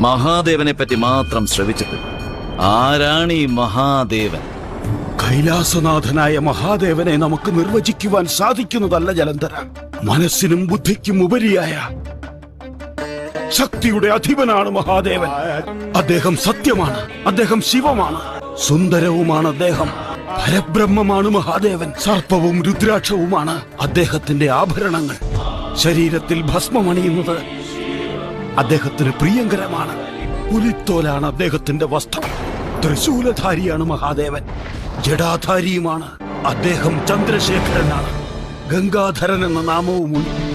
മഹാദേവനെ പറ്റി മാത്രം ശ്രവിച്ചിട്ട് ആരാണ് ഈ മഹാദേവൻ? കൈലാസനാഥനായ മഹാദേവനെ നമുക്ക് നിർവചിക്കുവാൻ സാധിക്കുന്നതല്ല ജലന്ധര. മനസ്സിനും ബുദ്ധിക്കും ഉപരിയായ ശക്തിയുടെ അധിപനാണ് മഹാദേവൻ. അദ്ദേഹം സത്യമാണ് അദ്ദേഹം ശിവമാണ് സുന്ദരവുമാണ് അദ്ദേഹം. പരബ്രഹ്മമാണ് മഹാദേവൻ സർപ്പവും രുദ്രാക്ഷവുമാണ് അദ്ദേഹത്തിന്റെ ആഭരണങ്ങൾ. ശരീരത്തിൽ ഭസ്മമണിയുന്നത് അദ്ദേഹത്തിന് പ്രിയങ്കരമാണ്. പുലിത്തോലാണ് അദ്ദേഹത്തിന്റെ വസ്ത്രം. ത്രിശൂലധാരിയാണ് മഹാദേവൻ. ജഡാധാരിയുമാണ്. അദ്ദേഹം ചന്ദ്രശേഖരനാണ്. ഗംഗാധരൻ എന്ന നാമവുമുണ്ട്.